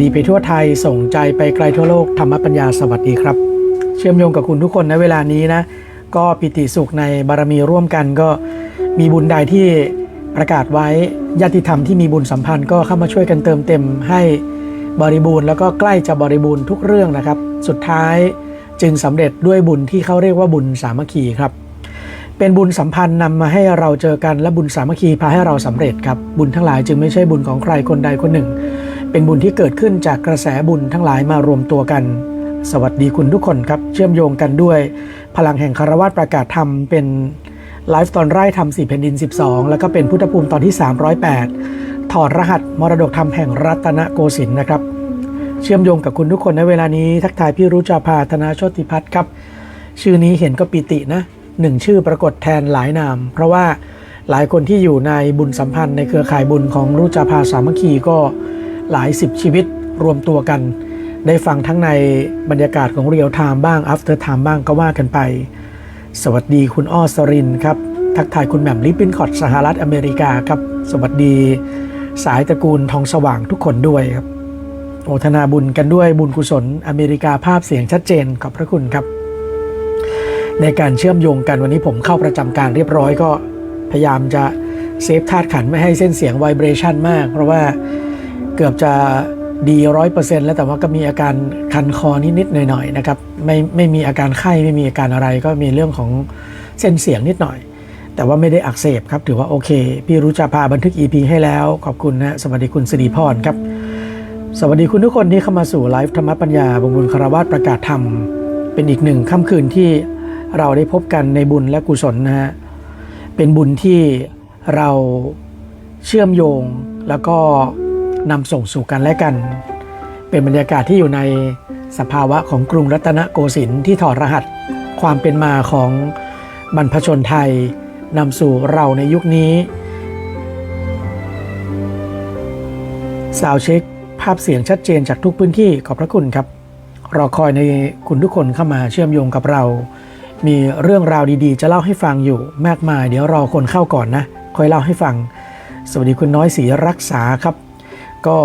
ดีไปทั่วไทยส่งใจไปไกลทั่วโลกธรรมปัญญาสวัสดีครับ เชื่อมโยงกับคุณทุกคนในเวลานี้นะ ก็ปิติสุขในบารมีร่วมกันก็มีบุญใดที่ประกาศไว้ญาติธรรมที่มีบุญสัมพันธ์ก็เข้ามาช่วยกันเติมเต็มให้บริบูรณ์แล้วก็ใกล้จะบริบูรณ์ทุกเรื่องนะครับ สุดท้ายจึงสำเร็จด้วยบุญที่เขาเรียกว่าบุญสามัคคีครับ เป็นบุญสัมพันธ์นำมาให้เราเจอกันและบุญสามัคคีพาให้เราสำเร็จครับบุญทั้งหลายจึงไม่ใช่บุญของใครคนใดคนหนึ่ง เป็นบุญที่เกิดขึ้นจากกระแสบุญทั้งหลายมารวมตัวกัน สวัสดีคุณทุกคนครับ เชื่อมโยงกันด้วย พลังแห่งคารวะประกาศธรรมเป็นไลฟ์ตอนไร่ธรรมสี่แผ่นดิน 12 แล้วก็เป็นพุทธภูมิตอนที่ 308 ถอดรหัสมรดกธรรมแห่งรัตนโกสินทร์นะครับ เชื่อมโยงกับคุณทุกคนในเวลานี้ทักทายพี่รุจาภาธนาโชติพัฒน์ครับ ชื่อนี้เห็นก็ปิตินะหนึ่งชื่อปรากฏแทนหลายนาม เพราะว่าหลายคนที่อยู่ในบุญสัมพันธ์ในเครือข่ายบุญของรุจาภาสามัคคีก็ หลายสิบชีวิตรวมตัวกัน ได้ฟังทั้งในบรรยากาศของเรียลไทม์บ้าง after time บ้างก็ว่ากันไป สวัสดีคุณอ้อสรินครับ ทักทายคุณแหม่มลิปปินคอตสหรัฐอเมริกาครับ สวัสดี สายตระกูลทองสว่างทุกคนด้วยครับโอทนาบุญกันด้วยบุญกุศลอเมริกาภาพเสียงชัดเจนขอบพระคุณครับ ในการเชื่อมโยงกันวันนี้ผมเข้าประจำการเรียบร้อยก็พยายามจะเซฟธาตุขันไม่ให้เส้นเสียงไวเบรชันมาก เพราะว่า เกือบจะดีร้อยเปอร์เซ็นต์แล้วแต่ว่าก็มีอาการคันคอนิดๆหน่อยๆนะครับไม่ไม่มีอาการไข้ไม่มีอาการอะไรก็มีเรื่องของเส้นเสียงนิดหน่อย แต่ว่าไม่ได้อักเสบครับ ถือว่าโอเค พี่รู้จะพาบันทึก EP ให้แล้ว ขอบคุณนะสวัสดีคุณสิริพรครับ สวัสดีคุณทุกคนที่เข้ามาสู่ไลฟ์ธรรมปัญญาบงบุญคารวาสประกาศธรรม เป็นอีกหนึ่งค่ำคืนที่เราได้พบกันในบุญและกุศลนะฮะเป็นบุญที่เราเชื่อมโยงแล้วก็ นำส่งสู่กันและกัน เป็นบรรยากาศที่อยู่ในสภาวะของกรุงรัตนโกสินทร์ที่ถอดรหัส ความเป็นมาของบรรพชนไทยนำสู่เราในยุคนี้สาวเช็คภาพเสียงชัดเจนจากทุกพื้นที่ขอบพระคุณครับ รอคอยในคุณทุกคนเข้ามาเชื่อมโยงกับเรา มีเรื่องราวดีๆ จะเล่าให้ฟังอยู่มากมาย เดี๋ยวรอคนเข้าก่อนนะค่อยเล่าให้ฟัง สวัสดีคุณน้อยศรีรักษาครับ ก็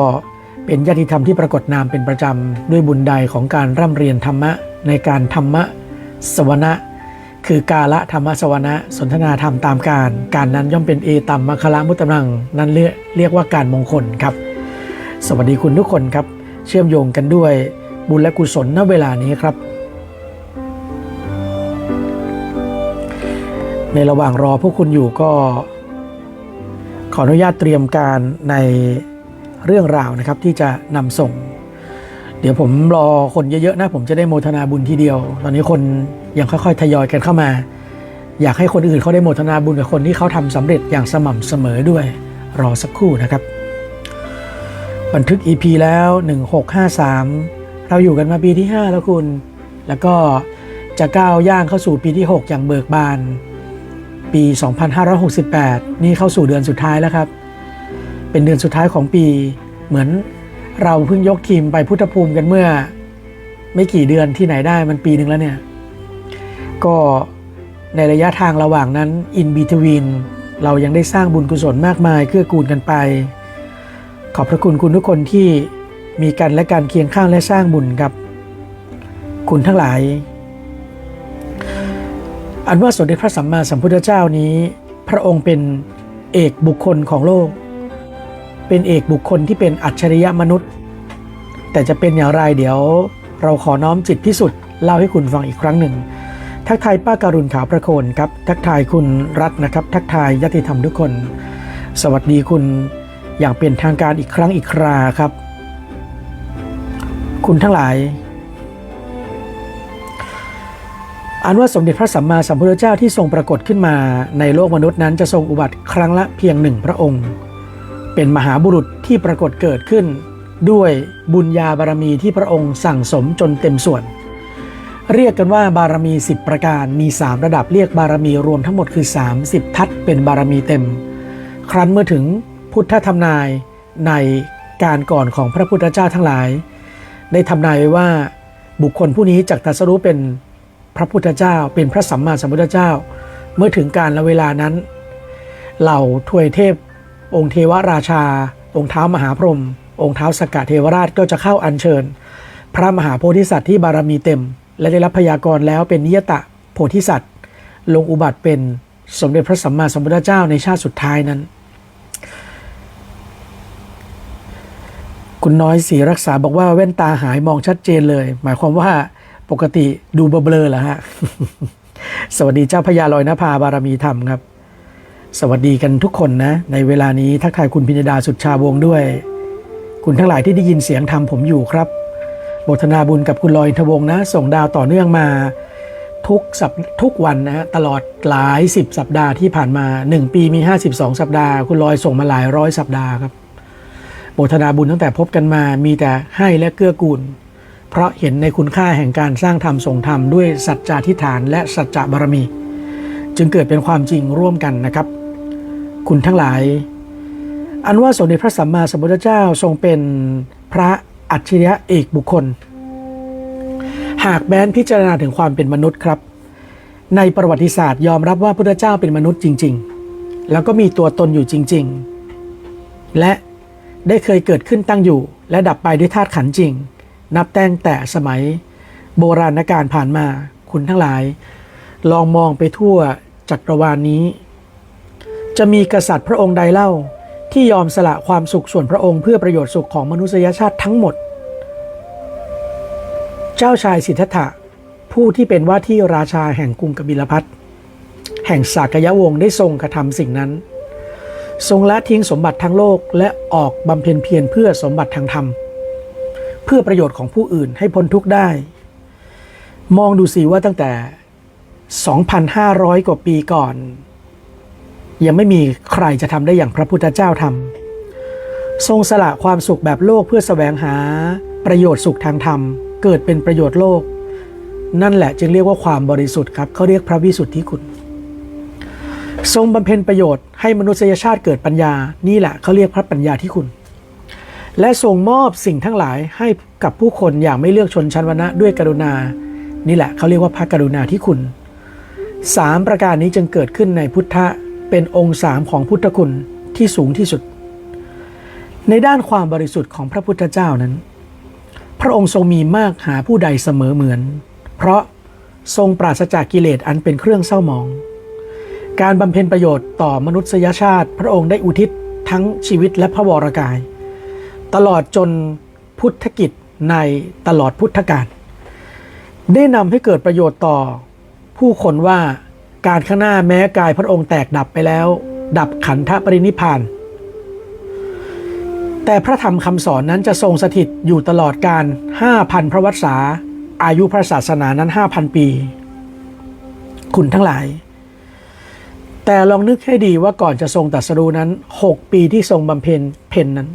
เป็นญาติธรรมที่ปรากฏนามเป็นประจำ ด้วยบุญใดของการร่ำเรียนธรรมะ ในการธรรมะสวนะ คือกาละธรรมะสวนะ สนทนาธรรมตามการ การนั้นย่อมเป็นเอตัมมคละมุตตัง นั้นเรียกเรียกว่าการมงคลครับ สวัสดีคุณทุกคนครับ เชื่อมโยงกันด้วยบุญและกุศลณเวลานี้ครับ ในระหว่างรอพวกคุณอยู่ก็ ขออนุญาตเตรียมการใน เรื่องราวนะครับที่จะนำส่ง เดี๋ยวผมรอคนเยอะๆนะผมจะได้โมทนาบุญทีเดียว ตอนนี้คนยังค่อยๆทยอยกันเข้ามา อยากให้คนอื่นเขาได้โมทนาบุญกับคนที่เขาทำสำเร็จอย่างสม่ำเสมอด้วย รอสักครู่นะครับ บันทึก EP แล้ว 1653 เราอยู่กันมาปีที่ 5 แล้วคุณ แล้วก็จะก้าวย่างเข้าสู่ปีที่ 6 อย่างเบิกบาน ปี 2568 นี่เข้าสู่เดือนสุดท้ายแล้วครับ เป็นเดือนสุดท้ายของปี เหมือนเราเพิ่งยกทีมไปพุทธภูมิกันเมื่อ ไม่กี่เดือนที่ไหนได้มันปีหนึ่งแล้วเนี่ย ก็ในระยะทางระหว่างนั้น in between เรายังได้สร้างบุญกุศลมากมายเกื้อกูลกันไป ขอบพระคุณคุณทุกคนที่มีกันและการเคียงข้างและสร้างบุญครับ คุณทั้งหลาย อันว่าสมเด็จพระสัมมาสัมพุทธเจ้านี้ พระองค์เป็นเอกบุคคลของโลก เป็นเอกบุคคลที่เป็นอัจฉริยะมนุษย์ แต่จะเป็นอย่างไรเดี๋ยว เราขอน้อมจิตพิสุทธิ์เล่าให้คุณฟังอีกครั้งหนึ่ง ทักทายป้าการุณขาวประโคนครับ ทักทายคุณรัตน์นะครับ ทักทายญาติธรรมทุกคน สวัสดีคุณอย่างเป็นทางการอีกครั้งอีกคราครับ คุณทั้งหลายอันว่าสมเด็จพระสัมมาสัมพุทธเจ้าที่ทรงปรากฏขึ้นมาในโลกมนุษย์นั้นจะทรงอุบัติครั้งละเพียงหนึ่งพระองค์ เป็นมหาบุรุษที่ปรากฏเกิดขึ้น ด้วยบุญญาบารมีที่พระองค์สั่งสมจนเต็มส่วน เรียกกันว่าบารมี 10 ประการมี 3 ระดับเรียกบารมีรวมทั้งหมดคือ 30 ทัศเป็นบารมีเต็ม ครั้นเมื่อถึงพุทธธรรมนายในการก่อนของพระพุทธเจ้าทั้งหลาย ได้ทำนายไว้ว่าบุคคลผู้นี้จักตรัสรู้เป็นพระพุทธเจ้า เป็นพระสัมมาสัมพุทธเจ้า เมื่อถึงการและเวลานั้น เหล่าทวยเทพ องค์เทวราชา องค์เท้ามหาพรหมองค์เท้าสกกะเทวราชก็จะเข้าอัญเชิญ พระมหาโพธิสัตว์ที่บารมีเต็ม และได้รับพยากรณ์แล้วเป็นนิยตะโพธิสัตว์ ลงอุบัติเป็นสมเด็จพระสัมมาสัมพุทธเจ้าในชาติสุดท้ายนั้น คุณน้อยสีรักษาบอกว่าแว่นตาหายมองชัดเจนเลย หมายความว่าปกติดูเบลอๆเหรอฮะ สวัสดีเจ้าพญาลอยนภาบารมีธรรมครับ สวัสดีกันทุกคนนะ ในเวลานี้ทักทายคุณพิญดาสุดชาวงด้วย คุณทั้งหลายที่ได้ยินเสียงธรรมผมอยู่ครับโบทนาบุญกับคุณลอยทวงนะ ส่งดาวต่อเนื่องมาทุกสัปทุกวันนะฮะตลอดหลายสิบสัปดาห์ที่ผ่านมา 1 ปีมี 52 สัปดาห์ คุณลอยส่งมาหลายร้อยสัปดาห์ครับโบทนาบุญตั้งแต่พบกันมามีแต่ให้และเกื้อกูล เพราะเห็นในคุณค่าแห่งการสร้างธรรมส่งธรรมด้วยสัจจาธิฐานและสัจจะบารมี จึงเกิดเป็นความจริงร่วมกันนะครับ คุณทั้งหลาย อันว่าสมเด็จพระสัมมาสัมพุทธเจ้าทรงเป็นพระอัจฉริยะเอกบุคคล หากแม้นพิจารณาถึงความเป็นมนุษย์ครับ ในประวัติศาสตร์ยอมรับว่าพุทธเจ้าเป็นมนุษย์จริง ๆ แล้วก็มีตัวตนอยู่จริง ๆ และได้เคยเกิดขึ้นตั้งอยู่ และดับไปด้วยธาตุขันจริง นับแต่งแต่สมัยโบราณกาลผ่านมาคุณทั้งหลาย ลองมองไปทั่วจักรวาลนี้ จะมีกษัตริย์พระองค์ใดเล่า ที่ยอมสละความสุขส่วนพระองค์เพื่อประโยชน์สุขของมนุษยชาติทั้งหมด เจ้าชายสิทธัตถะผู้ที่เป็นว่าที่ราชาแห่งกรุงกบิลพัทแห่งสากยวงศ์ได้ทรงกระทำสิ่งนั้น ทรงละทิ้งสมบัติทั้งโลกและออกบำเพ็ญเพียรเพื่อสมบัติทางธรรม เพื่อประโยชน์ของผู้อื่นให้พ้นทุกข์ได้ มองดูสิว่าตั้งแต่ 2,500 กว่าปีก่อน ยังไม่มีใครจะทำได้อย่างพระพุทธเจ้าทำทรงสละความสุขแบบโลกเพื่อแสวงหาประโยชน์สุขทางธรรม เกิดเป็นประโยชน์โลก นั่นแหละจึงเรียกว่าความบริสุทธิ์ครับเขาเรียกพระวิสุทธิคุณ ทรงบำเพ็ญประโยชน์ให้มนุษยชาติเกิดปัญญานี่แหละเขาเรียกพระปัญญาที่คุณ และทรงมอบสิ่งทั้งหลายให้กับผู้คนอย่างไม่เลือกชนชั้นวรรณะด้วยกรุณา นี่แหละเขาเรียกว่าพระกรุณาที่คุณสามประการนี้จึงเกิดขึ้นในพุทธ เป็นองค์สามของพุทธคุณที่สูงที่สุด ในด้านความบริสุทธิ์ของพระพุทธเจ้านั้น พระองค์ทรงมีมากหาผู้ใดเสมอเหมือน เพราะทรงปราศจากกิเลสอันเป็นเครื่องเศร้าหมอง การบำเพ็ญประโยชน์ต่อมนุษยชาติ พระองค์ได้อุทิศทั้งชีวิตและพระวรกาย ตลอดจนพุทธกิจในตลอดพุทธกาลได้นำให้เกิดประโยชน์ต่อผู้คนว่า การข้างหน้าแม้กายพระองค์แตกดับไปแล้ว ดับขันธปรินิพาน แต่พระธรรมคำสอนนั้นจะทรงสถิตอยู่ตลอดการ 5,000 พระวัษา อายุพระศาสนานั้น 5,000 ปี คุณทั้งหลาย แต่ลองนึกให้ดีว่าก่อนจะทรงตรัสรู้นั้น 6 ปีที่ทรงบำเพ็ญเพนนั้น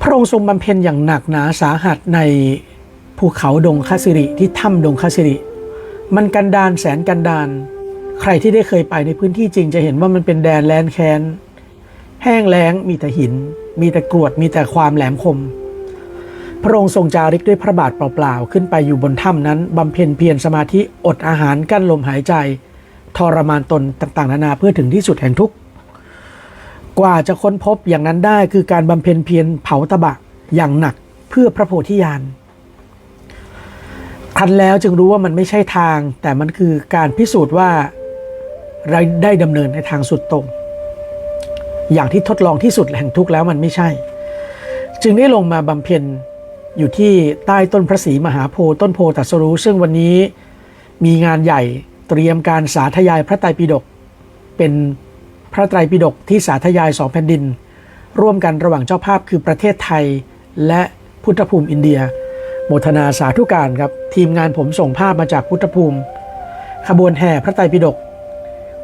พระองค์ทรงบำเพ็ญอย่างหนักหนาสาหัสในภูเขาดงคาสิริที่ถ้ำดงคาสิริ มันกันดานแสนกันดาน ใครที่ได้เคยไปในพื้นที่จริงจะเห็นว่ามันเป็นแดนแลนแค้น แห้งแล้งมีแต่หิน มีแต่กรวดมีแต่ความแหลมคม พระองค์ทรงจาริกด้วยพระบาทเปล่าๆ ขึ้นไปอยู่บนถ้ำนั้นบำเพ็ญเพียรสมาธิอดอาหารกั้นลมหายใจ ทรมานตนต่างๆ นานาเพื่อถึงที่สุดแห่งทุกข์กว่าจะค้นพบอย่างนั้นได้คือการบำเพ็ญเพียรเผาตะบะอย่างหนักเพื่อพระโพธิญาณ คันแล้วจึงรู้ว่ามันไม่ใช่ทาง แต่มันคือการพิสูจน์ว่าเราได้ดำเนินในทางสุดตรง อย่างที่ทดลองที่สุดแห่งทุกข์แล้วมันไม่ใช่ จึงได้ลงมาบำเพ็ญอยู่ที่ใต้ต้นพระศรีมหาโพธิ์ต้นโพธิ์ตรัสรู้ ซึ่งวันนี้มีงานใหญ่เตรียมการสาธยายพระไตรปิฎกเป็นพระไตรปิฎกที่สาธยายสองแผ่นดิน ร่วมกันระหว่างเจ้าภาพคือประเทศไทยและพุทธภูมิอินเดีย โมทนาสาธุการครับ ทีมงานผมส่งภาพมาจากพุทธภูมิ ขบวนแห่พระไตรปิฎก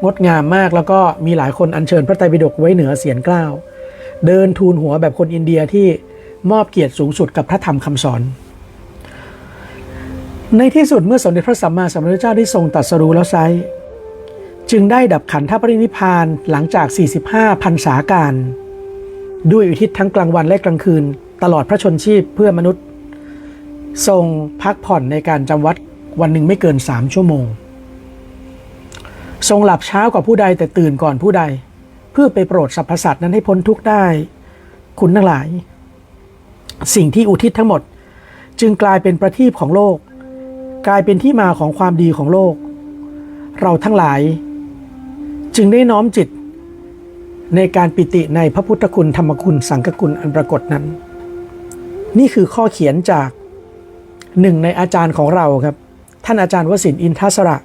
งดงามมากแล้วก็มีหลายคนอัญเชิญพระไตรปิฎกไว้เหนือเสียนเกล้าเดินทูลหัวแบบคนอินเดียที่มอบเกียรติสูงสุดกับพระธรรมคำสอน ในที่สุดเมื่อสมเด็จพระสัมมาสัมพุทธเจ้าได้ทรงตรัสรู้แล้วไซจึงได้ดับขันธปรินิพานหลังจาก 45พันษาการ ด้วยอุทิศทั้งกลางวันและกลางคืน ตลอดพระชนชีพเพื่อมนุษย์ ทรงพักผ่อนในการจำวัดวันหนึ่งไม่เกินสามชั่วโมง ทรงหลับเช้ากว่าผู้ใดแต่ตื่นก่อนผู้ใด เพื่อไปโปรดสรรพสัตว์นั้นให้พ้นทุกข์ได้ คุณทั้งหลาย สิ่งที่อุทิศทั้งหมด จึงกลายเป็นประทีปของโลก กลายเป็นที่มาของความดีของโลก เราทั้งหลาย จึงได้น้อมจิต ในการปิติในพระพุทธคุณธรรมคุณสังฆคุณอันปรากฏนั้น นี่คือข้อเขียนจาก หนึ่งในอาจารย์ของเราครับ ท่านอาจารย์วสินอินทศระ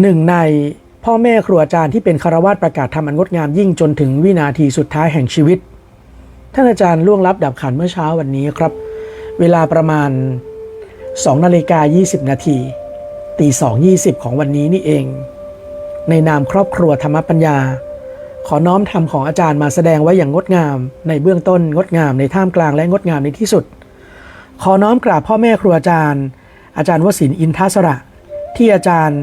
หนึ่งในพ่อแม่ครูอาจารย์ที่เป็นคารวาสประกาศธรรมอันงดงามยิ่งจนถึงวินาทีสุดท้ายแห่งชีวิต ท่านอาจารย์ล่วงลับดับขันเมื่อเช้าวันนี้ครับ เวลาประมาณ2นาฬิกา20 นาทีตีสองยี่สิบของวันนี้นี่เอง ในนามครอบครัวธรรมปัญญา ขอน้อมธรรมของอาจารย์มาแสดงไว้อย่างงดงาม ในเบื้องต้นงดงามในท่ามกลางและงดงามในที่สุด ขอน้อมกราบพ่อแม่ครูอาจารย์ อาจารย์วสินอินทศระ ที่อาจารย์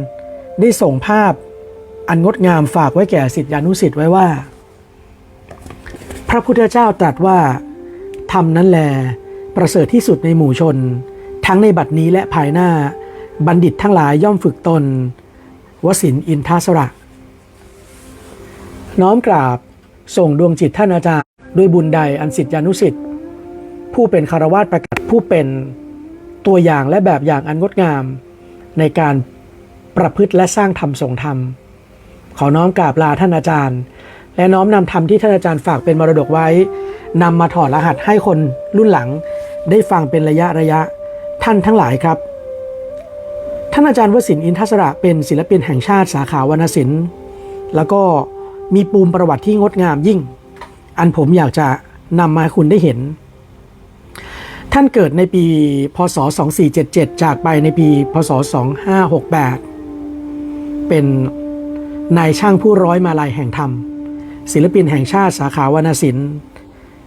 ได้ส่งภาพอันงดงามฝากไว้แก่สิทธิานุสิทธิ์ไว้ว่า พระพุทธเจ้าตรัสว่าธรรมนั้นแล ประเสริฐที่สุดในหมู่ชน ทั้งในบัดนี้และภายหน้าบัณฑิตทั้งหลายย่อมฝึกตน วสินอินทศระ น้อมกราบส่งดวงจิตท่านอาจารย์ ด้วยบุญใดอันสิทธิานุสิทธิ์ ผู้เป็นคารวาสประกาศผู้เป็นตัวอย่างและแบบอย่างอันงดงาม ในการประพฤติและสร้างธรรมส่งธรรม ขอน้อมกราบลาท่านอาจารย์ และน้อมนำธรรมที่ท่านอาจารย์ฝากเป็นมรดกไว้นำมาถอดรหัสให้คนรุ่นหลัง ได้ฟังเป็นระยะระยะท่านทั้งหลายครับ ท่านอาจารย์วสินอินทศระเป็นศิลปินแห่งชาติสาขาวรรณศิลป์แล้วก็มีปูมประวัติที่งดงามยิ่ง อันผมอยากจะนำมาให้คุณได้เห็นานเกิดในปี พศ 2477 จากไปในปี พศ 2568 เป็นนายช่างผู้ร้อยมาลายแห่งธรรม ศิลปินแห่งชาติสาขาวรรณศิลป์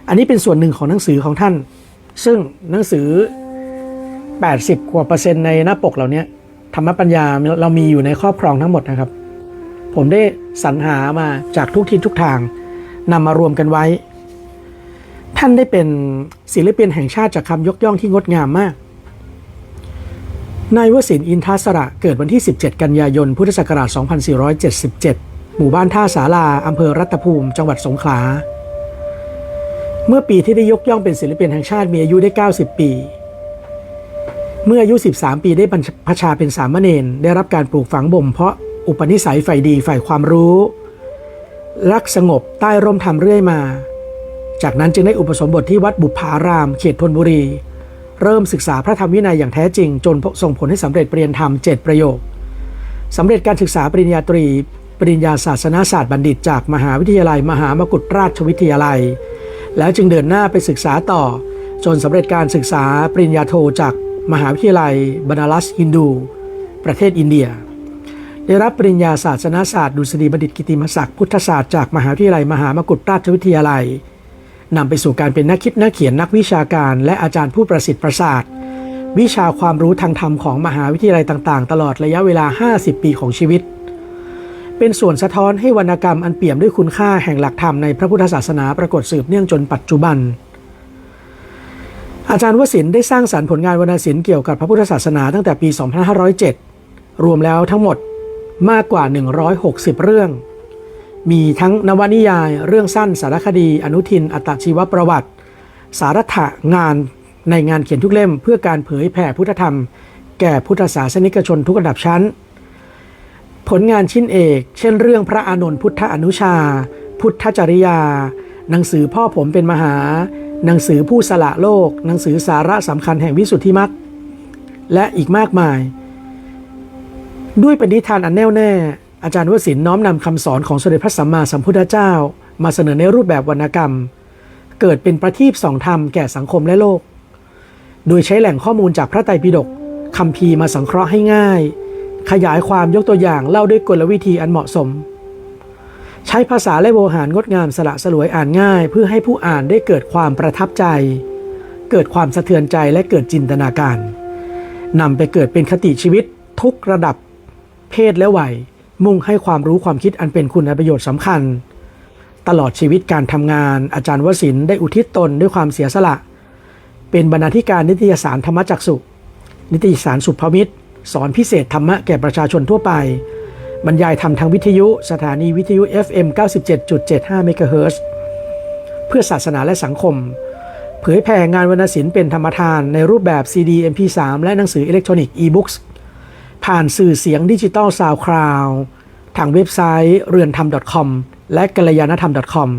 อันนี้เป็นส่วนหนึ่งของหนังสือของท่าน ซึ่งหนังสือ 80 กว่าเปอร์เซ็นต์ในหน้าปกเหล่านี้ธรรมปัญญาเรามีอยู่ในครอบครองทั้งหมดนะครับ ผมได้สรรหามาจากทุกทิศทุกทางนำมารวมกันไว้ ท่านได้เป็นศิลปินแห่งชาติจากคำยกย่องที่งดงามมาก นายวสินอินทศระเกิดวันที่ 17 กันยายน พุทธศักราช 2477 หมู่บ้านท่าสาราอำเภอรัตภูมิ จังหวัดสงขลา เมื่อปีที่ได้ยกย่องเป็นศิลปินแห่งชาติมีอายุได้ 90 ปี เมื่ออายุ 13 ปีได้บรรพชาเป็นสามเณรได้รับการปลูกฝังบ่มเพาะอุปนิสัยฝ่ายดีฝ่ายความรู้ รักสงบใต้ร่มธรรมเรื่อยมา จากนั้นจึงได้อุปสมบทที่วัดบุพาราม เขตธนบุรี เริ่มศึกษาพระธรรมวินัยอย่างแท้จริง จนส่งผลให้สำเร็จปริญญาธรรม7ประโยคสำเร็จการศึกษาปริญญาตรี ปริญญาศาสนาศาสตร์บัณฑิต จากมหาวิทยาลัย มหามกุฏราชวิทยาลัย แล้วจึงเดินหน้าไปศึกษาต่อ จนสำเร็จการศึกษาปริญญาโทจากมหาวิทยาลัยบานาลัสฮินดู ประเทศอินเดีย ได้รับปริญญาศาสนาศาสตร์ดุษฎีบัณฑิตกิติมศักดิ์พุทธศาสตร์จากมหาวิทยาลัยมหามกุฏราชวิทยาลัย นำไปสู่การเป็นนักคิดนักเขียนนักวิชาการและอาจารย์ผู้ประสิทธิ์ประสาท วิชาความรู้ทางธรรมของมหาวิทยาลัยต่างๆ ตลอดระยะเวลา 50 ปีของชีวิต เป็นส่วนสะท้อนให้วรรณกรรมอันเปี่ยมด้วยคุณค่าแห่งหลักธรรมในพระพุทธศาสนาปรากฏสืบเนื่องจนปัจจุบัน อาจารย์วสินได้สร้างสรรค์ผลงานวรรณศิลป์เกี่ยวกับพระพุทธศาสนาตั้งแต่ปี 2507 รวมแล้วทั้งหมดมากกว่า 160 เรื่อง มีทั้งนวนิยาย เรื่องสั้นสารคดี อนุทิน อัตชีวประวัติ สารถะงานในงานเขียนทุกเล่ม เพื่อการเผยแผ่พุทธธรรม แก่พุทธศาสนิกชนทุกระดับชั้น ผลงานชิ้นเอก เช่น เรื่องพระอานนท์พุทธอนุชา พุทธจริยา หนังสือพ่อผมเป็นมหา หนังสือผู้สละโลก หนังสือสาระสำคัญแห่งวิสุทธิมรรคและอีกมากมาย ด้วยปณิธานอันแน่วแน่ อาจารย์วสินน้อมนำคำสอนของสมเด็จพระสัมมาสัมพุทธเจ้า มาเสนอในรูปแบบวรรณกรรม เกิดเป็นประทีปสองธรรมแก่สังคมและโลก โดยใช้แหล่งข้อมูลจากพระไตรปิฎกคำพีมาสังเคราะห์ให้ง่าย ขยายความยกตัวอย่างเล่าด้วยกลวิธีอันเหมาะสม ใช้ภาษาและโวหารงดงามสละสลวยอ่านง่าย เพื่อให้ผู้อ่านได้เกิดความประทับใจ เกิดความสะเทือนใจและเกิดจินตนาการนำไปเกิดเป็นคติชีวิตทุกระดับ เพศและวัย มุ่งให้ความรู้ความคิดอันเป็นคุณประโยชน์สำคัญ ตลอดชีวิตการทำงาน อาจารย์วสินได้อุทิศตนด้วยความเสียสละ เป็นบรรณาธิการนิตยสารธรรมจักสุนิตยสารสุภมิตร สอนพิเศษธรรมะแก่ประชาชนทั่วไป บรรยายธรรมทางวิทยุ สถานีวิทยุ FM 97.75เมกะเฮิรตซ์พื่อศาสนาและสังคม เผยแผ่งานวรรณศิลป์เป็นธรรมทานในรูปแบบ CD MP3 และหนังสืออิเล็กทรอนิกส์ e-books ผ่านสื่อเสียงดิจิตอลซาวคลาว ทางเว็บไซต์เรือนธรรม .com และกัลยาณธรรม .com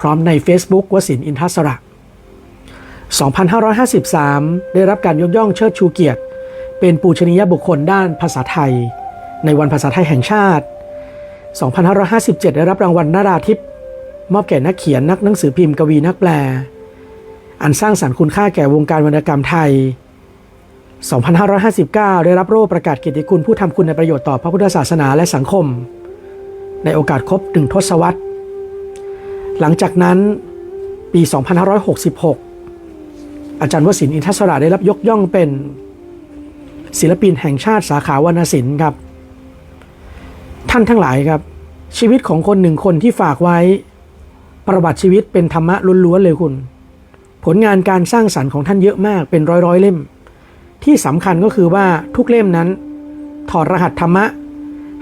พร้อมใน Facebook วสินอินทศระ 2553 ได้รับการยกย่องเชิดชูเกียรติ เป็นปูชนียบุคคลด้านภาษาไทย ในวันภาษาไทยแห่งชาติ 2557 ได้รับรางวัลนาราธิปมอบแก่นักเขียนนักหนังสือพิมพ์กวีนักแปล อันสร้างสรรค์คุณค่าแก่วงการวรรณกรรมไทย 2559 ได้รับโล่ประกาศเกียรติคุณผู้ทำคุณในประโยชน์ต่อพระพุทธศาสนาและสังคม ในโอกาสครบหนึ่งทศวรรษ หลังจากนั้นปี 2566 อาจารย์วสินอินทศระได้รับยกย่องเป็น ศิลปินแห่งชาติสาขาวรรณศิลป์ครับ ท่านทั้งหลายครับ ชีวิตของคนหนึ่งคนที่ฝากไว้ ประวัติชีวิตเป็นธรรมะล้วนๆเลยคุณ ผลงานการสร้างสรรค์ของท่านเยอะมากเป็นร้อยๆเล่ม ที่สำคัญก็คือว่าทุกเล่มนั้น ถอดรหัสธรรมะ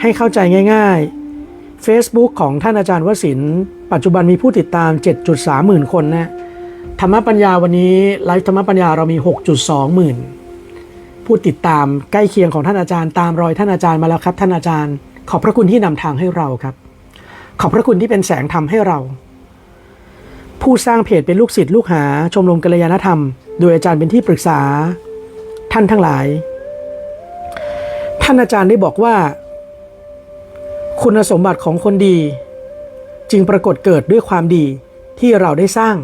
ให้เข้าใจง่าย ๆ Facebook ของท่านอาจารย์วสินปัจจุบันมีผู้ติดตาม 7.3 หมื่นคนนะธรรมปัญญาวันนี้ไลฟ์ธรรมปัญญาเรามี 6.2 หมื่น ผู้ติดตามใกล้เคียงของท่านอาจารย์ ตามรอยท่านอาจารย์มาแล้วครับ ท่านอาจารย์ ขอบพระคุณที่นำทางให้เราครับ ขอบพระคุณที่เป็นแสงธรรมให้เรา ผู้สร้างเพจเป็นลูกศิษย์ลูกหาชมรมกัลยาณธรรม โดยอาจารย์เป็นที่ปรึกษา ท่านทั้งหลาย ท่านอาจารย์ได้บอกว่า คุณสมบัติของคนดี จึงปรากฏเกิดด้วยความดีที่เราได้สร้าง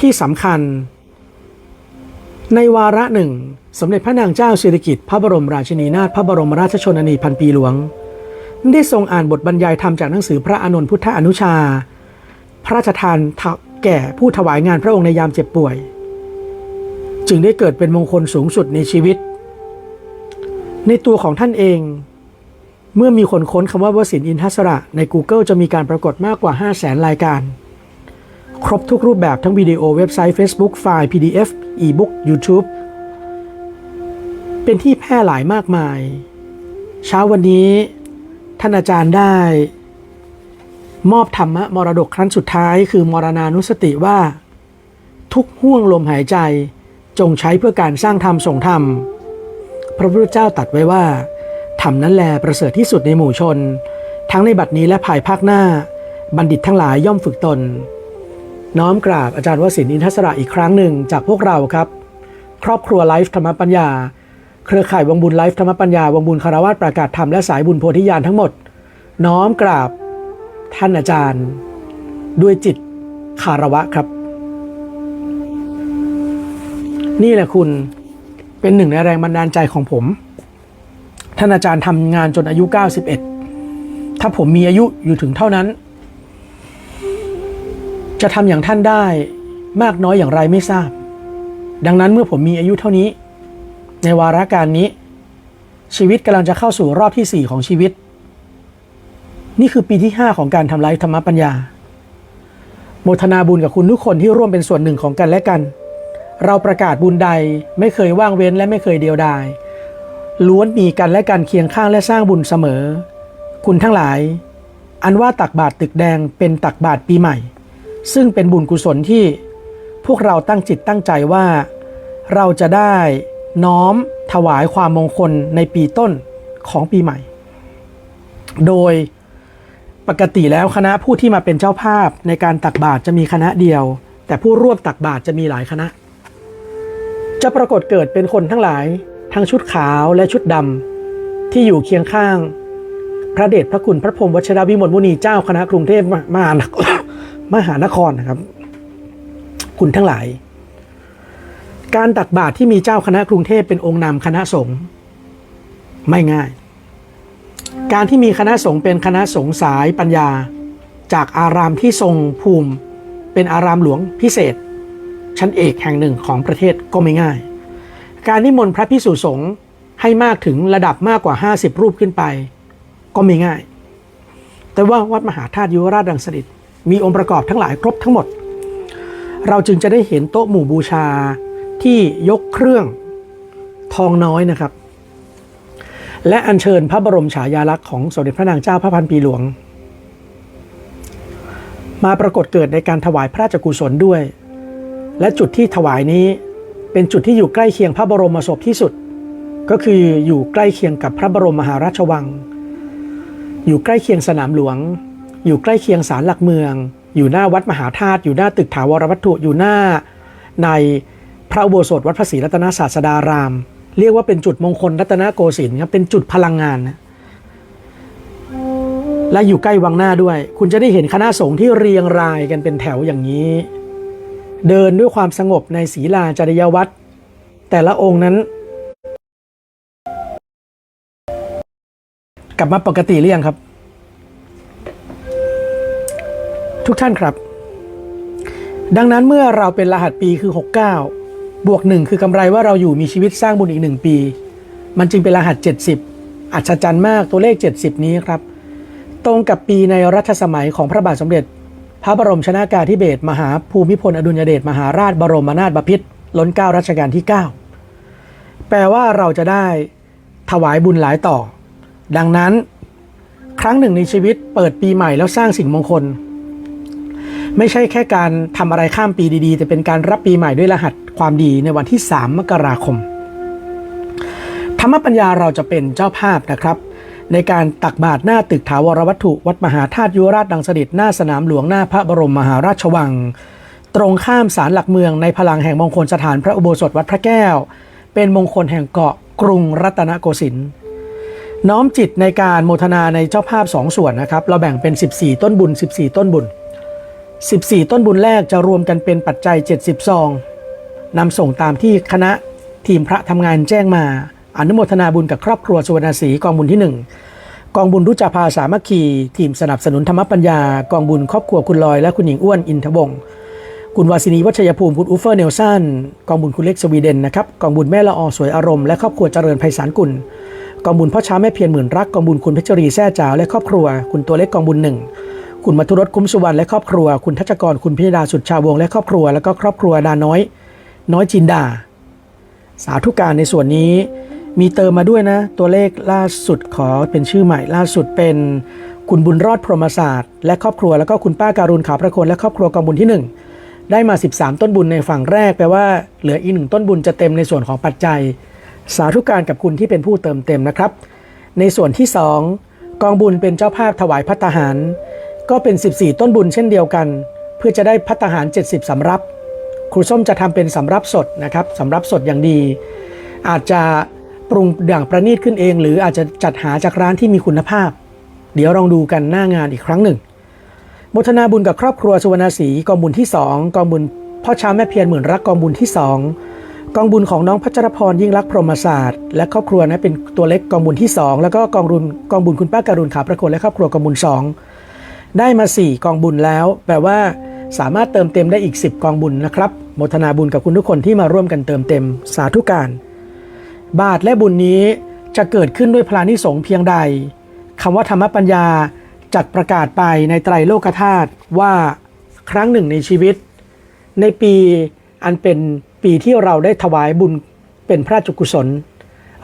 ที่สำคัญ ในวาระหนึ่ง สมเด็จพระนางเจ้าสิริกิติ์พระบรมราชินีนาถพระบรมราชชนนีพันปีหลวง ได้ทรงอ่านบทบรรยายธรรมจากหนังสือพระอานนท์พุทธอนุชา พระราชทานแก่ผู้ถวายงานพระองค์ในยามเจ็บป่วย จึงได้เกิดเป็นมงคลสูงสุดในชีวิต ในตัวของท่านเอง เมื่อมีคนค้นคำว่าวสินอินทศระใน Google จะมีการปรากฏมากกว่า 5 0 0แสนรายการ ครบทุกรูปแบบทั้งวิดีโอเว็บไซต์ Facebook ไฟล์ PDF e-book YouTube เป็นที่แพร่หลายมากมาย เช้าวันนี้ท่านอาจารย์ได้ มอบธรรมะมรดกครั้งสุดท้าย คือมรณานุสติว่า ทุกห่วงลมหายใจ จงใช้เพื่อการสร้างธรรมส่งธรรม พระพุทธเจ้าตัดไว้ว่าธรรมนั้นแลประเสริฐที่สุดในหมู่ชน ทั้งในบัดนี้และภายภาคหน้า บัณฑิตทั้งหลายย่อมฝึกตน น้อมกราบอาจารย์วสินอินทศระอีกครั้งหนึ่งจากพวกเราครับ ครอบครัวไลฟ์ธรรมปัญญา เครือข่ายวงบุญไลฟ์ธรรมปัญญาวงบุญคารวาสประกาศธรรมและสายบุญโพธิญาณทั้งหมด น้อมกราบท่านอาจารย์ ด้วยจิตคารวะครับ นี่แหละคุณเป็นหนึ่งในแรงบันดาลใจของผม ท่านอาจารย์ทำงานจนอายุ 91 ถ้าผมมีอายุอยู่ถึงเท่านั้น จะทำอย่างท่านได้มากน้อยอย่างไรไม่ทราบ ดังนั้นเมื่อผมมีอายุเท่านี้ ในวาระการนี้ ชีวิตกำลังจะเข้าสู่รอบที่ 4 ของชีวิต นี่คือปีที่ 5 ของการทำไลฟ์ธรรมปัญญาโมทนาบุญกับคุณทุกคนที่ร่วมเป็นส่วนหนึ่งของกันและกัน เราประกาศบุญใดไม่เคยว่างเว้นและไม่เคยเดียวดาย ล้วนมีกันและกันเคียงข้างและสร้างบุญเสมอ คุณทั้งหลาย อันว่าตักบาตรตึกแดงเป็นตักบาตรปีใหม่ ซึ่งเป็นบุญกุศลที่ พวกเราตั้งจิตตั้งใจว่า เราจะได้น้อมถวายความมงคลในปีต้นของปีใหม่ โดยปกติแล้วคณะผู้ที่มาเป็นเจ้าภาพในการตักบาตรจะมีคณะเดียว แต่ผู้ร่วมตักบาตรจะมีหลายคณะ จะปรากฏเกิดเป็นคนทั้งหลาย ทั้งชุดขาวและชุดดำที่อยู่เคียงข้าง พระเดชพระคุณพระพรมวชรวิมลมุนีเจ้าคณะกรุงเทพมหานมหานครนะครับ คุณทั้งหลาย การตักบาตรที่มีเจ้าคณะกรุงเทพเป็นองค์นำคณะสงฆ์ไม่ง่าย การที่มีคณะสงฆ์เป็นคณะสงฆ์สายปัญญา จากอารามที่ทรงภูมิ เป็นอารามหลวงพิเศษ ชั้นเอกแห่งหนึ่งของประเทศก็ไม่ง่าย การนิมนต์พระพิสุสงฆ์ให้มากถึงระดับมากกว่า 50 รูปขึ้นไป ก็ไม่ง่าย แต่ว่าวัดมหาธาตุยุวราชดังสนิทมีองค์ประกอบทั้งหลายครบทั้งหมด เราจึงจะได้เห็นโต๊ะหมู่บูชาที่ยกเครื่องทองน้อยนะครับ และอัญเชิญพระบรมฉายาลักษณ์ของสมเด็จพระนางเจ้าพระพันปีหลวง มาปรากฏเกิดในการถวายพระราชกุศลด้วย และจุดที่ถวายนี้เป็นจุดที่อยู่ใกล้เคียงพระบรมศพที่สุด ก็คืออยู่ใกล้เคียงกับพระบรมมหาราชวัง อยู่ใกล้เคียงสนามหลวง อยู่ใกล้เคียงศาลหลักเมือง อยู่หน้าวัดมหาธาตุอยู่หน้าตึกถาวรวัตถุอยู่หน้า ในพระอุโบสถวัดพระศรีรัตนศาสดาราม เรียกว่าเป็นจุดมงคลรัตนโกสินทร์ครับเป็นจุดพลังงานนะและอยู่ใกล้วังหน้าด้วย คุณจะได้เห็นคณะสงฆ์ที่เรียงรายกันเป็นแถวอย่างนี้ เดินด้วยความสงบในศีลาจริยวัตรแต่ละองค์นั้น กลับมาปกติหรือยังครับ ทุกท่านครับ ดังนั้นเมื่อเราเป็นรหัสปีคือ 69 บวกหนึ่งคือกำไรว่าเราอยู่มีชีวิตสร้างบุญอีกหนึ่งปี มันจึงเป็นรหัส 70 อัศจรรย์มากตัวเลข 70 นี้ครับ ตรงกับปีในรัชสมัยของพระบาทสมเด็จ พระบรมชนากาธิเบศมหาภูมิพลอดุลยเดชมหาราชบรมนาถบพิตรล้นเกล้ารัชกาลที่ 9 แปลว่าเราจะได้ถวายบุญหลายต่อ ดังนั้นครั้งหนึ่งในชีวิตเปิดปีใหม่แล้วสร้างสิ่งมงคล ไม่ใช่แค่การทำอะไรข้ามปีดีๆ แต่เป็นการรับปีใหม่ด้วยรหัสความดีในวันที่ 3 มกราคม ธรรมปัญญาเราจะเป็นเจ้าภาพนะครับ ในการตักบาตรหน้าตึกถาวรวัตถุ วัดมหาธาตุยุราชดังสดิตหน้าสนามหลวงหน้าพระบรมมหาราชวัง ตรงข้ามศาลหลักเมืองในพลังแห่งมงคลสถานพระอุโบสถวัดพระแก้ว เป็นมงคลแห่งเกาะกรุงรัตนโกสินทร์น้อมจิตในการโมทนาในเจ้าภาพสองส่วนนะครับ เราแบ่งเป็น 14 ต้นบุญ 14 ต้นบุญ 14 ต้นบุญแรกจะรวมกันเป็นปัจจัย 70 ซองนำส่งตามที่คณะทีมพระทำงานแจ้งมา อนุโมทนาบุญกับครอบครัวสุวรรณศรีกองบุญที่ 1 กองบุญรุจาภาสามัคคี ทีมสนับสนุนธรรมปัญญากองบุญครอบครัวคุณลอยและคุณหญิงอ้วนอินทวงคุณวาสินีวัชยภูมิคุณอูเฟอร์เนลสันกองบุญคุณเล็กสวีเดนนะครับกองบุญแม่ละออสวยอารมณ์และครอบครัวเจริญไพศาลกุลกองบุญพ่อช้าแม่เพียรหมื่นรักกองบุญคุณเพชรรีแซ่จาวและครอบครัว คุณตัวเล็กกองบุญหนึ่งคุณมัทุรสคุ้มสุวรรณและครอบครัว คุณทัชกรคุณพิยดาสุดชาววงและครอบครัว แล้วก็ครอบครัวดาน้อย น้อยจินดา สาธุการในส่วนนี้ มีเติมมาด้วยนะ ตัวเลขล่าสุดขอเป็นชื่อใหม่ล่าสุดเป็น คุณบุญรอดพรหมศาสตร์และครอบครัวแล้วก็คุณป้าการุณขาวประโคนและครอบครัวกองบุญที่ 1 ได้มา 13 ต้นบุญในฝั่งแรกแปลว่าเหลืออีกหนึ่งต้นบุญจะเต็มในส่วนของปัจจัย สาธุการกับคุณที่เป็นผู้เติมเต็มนะครับ ในส่วนที่ 2 กองบุญเป็นเจ้าภาพถวายพัตตาหาร ก็เป็น 14 ต้นบุญเช่นเดียวกัน เพื่อจะได้พัตตาหาร 70สำรับครูส้มจะทำเป็นสำรับสดนะครับสำรับสดอย่างดี อาจจะ ปรุงอย่างประณีตขึ้นเอง หรืออาจจะจัดหาจากร้านที่มีคุณภาพ เดี๋ยวลองดูกันหน้างานอีกครั้งหนึ่งโมทนาบุญกับครอบครัวสุวรรณศรีกองบุญที่ 2 กองบุญพ่อช้างแม่เพียรหมื่นรักกองบุญที่ 2 กองบุญของน้องพัชรพรยิ่งรักพรหมศาสตร์และครอบครัวนะเป็นตัวเล็กกองบุญที่ 2 แล้วก็กองบุญกองบุญคุณป้าการุณขาประโคนและครอบครัวกองบุญ 2 ได้มา 4 กองบุญแล้ว แปลว่าสามารถเติมเต็มได้อีก 10 กองบุญนะครับโมทนาบุญกับคุณทุกคนที่มาร่วมกันเติมเต็มสาธุการ บาทและบุญนี้จะเกิดขึ้นด้วยพลานิสงส์เพียงใดคำว่าธรรมปัญญาจัดประกาศไปในไตรโลกธาตุว่าครั้งหนึ่งในชีวิต ในปีอันเป็นปีที่เราได้ถวายบุญเป็นพระราชกุศล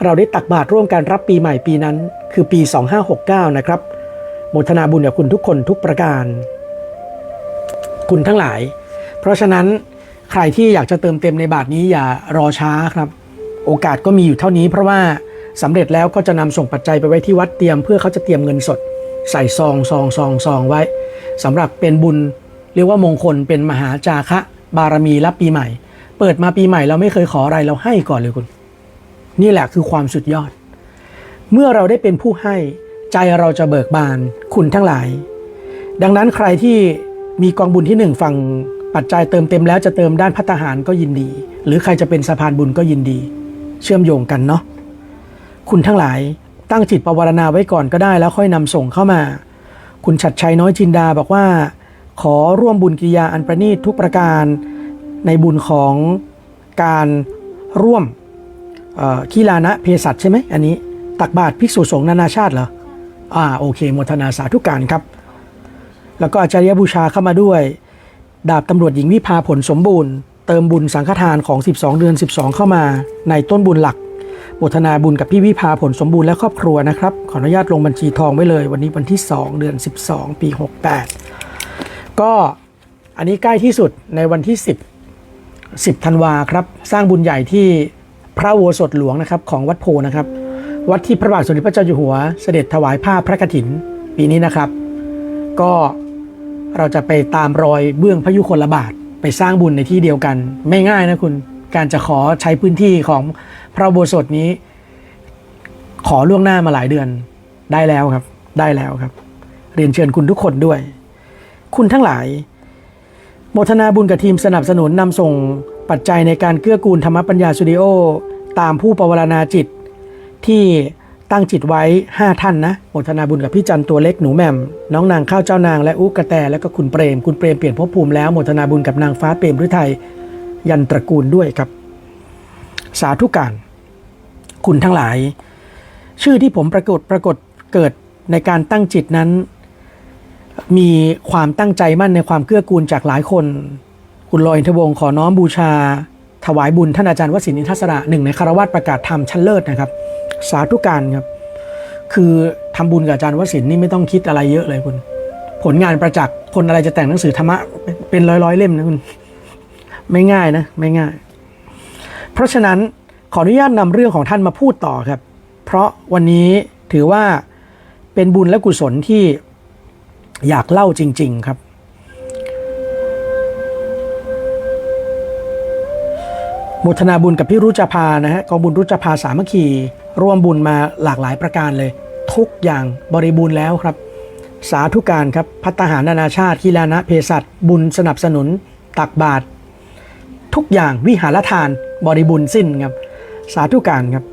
เราได้ตักบาตรร่วมกันรับปีใหม่ปีนั้น คือปี 2569 นะครับโมทนาบุญกับคุณทุกคนทุกประการ คุณทั้งหลาย เพราะฉะนั้นใครที่อยากจะเติมเต็มในบาทนี้อย่ารอช้าครับ โอกาสก็มีอยู่เท่านี้ เพราะว่าสำเร็จแล้วก็จะนำส่งปัจจัยไปไว้ที่วัดเตรียม เพื่อเขาจะเตรียมเงินสด ใส่ซองซองซองซองไว้สำหรับเป็นบุญ เรียกว่ามงคลเป็นมหาจาคะ บารมีรับปีใหม่ เปิดมาปีใหม่เราไม่เคยขออะไรเราให้ก่อนเลยคุณ นี่แหละคือความสุดยอด เมื่อเราได้เป็นผู้ให้ใจเราจะเบิกบานคุณทั้งหลาย ดังนั้นใครที่มีกองบุญที่หนึ่งฝั่งปัจจัยเติมเต็มแล้วจะเติมด้านพัฒหารก็ยินดี หรือใครจะเป็นสะพานบุญก็ยินดี เชื่อมโยงกันเนาะคุณทั้งหลายตั้งจิตภาวนาไว้ก่อนก็ได้แล้วค่อยนำส่งเข้ามา คุณชัดชัยน้อยจินดาบอกว่า ขอร่วมบุญกิยาอันประณีตทุกประการในบุญของการร่วมคีลานะเภสัชใช่ไหมอันนี้ ตักบาตรภิกษุสงฆ์นานาชาติเหรออ่าโอเคโมทนาสาธุการครับ แล้วก็อาจารย์บูชาเข้ามาด้วย ดาบตำรวจหญิงวิภาผลสมบูรณ์ เติมบุญสังฆทานของ 12 เดือน 12 เข้ามาในต้นบุญหลักโมทนาบุญกับพี่วิภาผลสมบูรณ์และครอบครัวนะครับ ขออนุญาตลงบัญชีทองไว้เลย วันนี้วันที่ 2 เดือน 12 ปี 68 ก็อันนี้ใกล้ที่สุดในวันที่ 10 10ธันวาครับ สร้างบุญใหญ่ที่พระโบสถหลวงนะครับของวัดโพนะครับ วัดที่พระบาทสมเด็จพระเจ้าอยู่หัว เสด็จถวายผ้าพระกฐินปีนี้นะครับ ก็เราจะไปตามรอยเบื้องพระยุคลบาท ไปสร้างบุญในที่เดียวกัน ไม่ง่ายนะคุณการจะขอใช้พื้นที่ของพระโบสถนี้ ขอล่วงหน้ามาหลายเดือนได้แล้วครับ ได้แล้วครับ เรียนเชิญคุณทุกคนด้วย คุณทั้งหลายโมทนาบุญกับทีมสนับสนุนนำส่งปัจจัยในการเกื้อกูลธรรมปัญญาสตูดิโอ ตามผู้ปวารณาจิตที่ ตั้งจิตไว้ 5 ท่านนะโมทนาบุญกับพี่จันตัวเล็กหนูแหม่มน้องนางข้าวเจ้านางและอุกกระแตแล้วก็คุณเปรม คุณเปรมเปลี่ยนภพภูมิแล้วโมทนาบุญกับนางฟ้าเปรมฤทัยยันตระกูลด้วยครับ สาธุการ คุณทั้งหลาย ชื่อที่ผมปรากฏปรากฏเกิดในการตั้งจิตนั้น มีความตั้งใจมั่นในความเกื้อกูลจากหลายคน คุณลอยอินทวงศ์ขอน้อมบูชา ถวายบุญท่านอาจารย์วสินทร์อินทศระหนึ่งในคารวะประกาศธรรมชั้นเลิศนะครับ สาธุการครับ คือทำบุญกับอาจารย์วสินนี่ไม่ต้องคิดอะไรเยอะเลยคุณ ผลงานประจักษ์คนอะไรจะแต่งหนังสือธรรมะเป็นร้อยร้อยๆเล่มนะคุณ ไม่ง่ายนะ ไม่ง่าย เพราะฉะนั้นขออนุญาตนำเรื่องของท่านมาพูดต่อครับ เพราะวันนี้ถือว่าเป็นบุญและกุศลที่อยากเล่าจริง ๆครับโมทนาบุญกับพี่รุจภานะฮะกองบุญรุจภาสามัคคี ร่วมบุญมาหลากหลายประการเลย ทุกอย่างบริบูรณ์แล้วครับ สาธุการครับพัฒหารนานาชาติกีฬานะเภสัชบุญสนับสนุน ตักบาตรทุกอย่างวิหารทานบริบูรณ์สิ้นครับ สาธุการครับ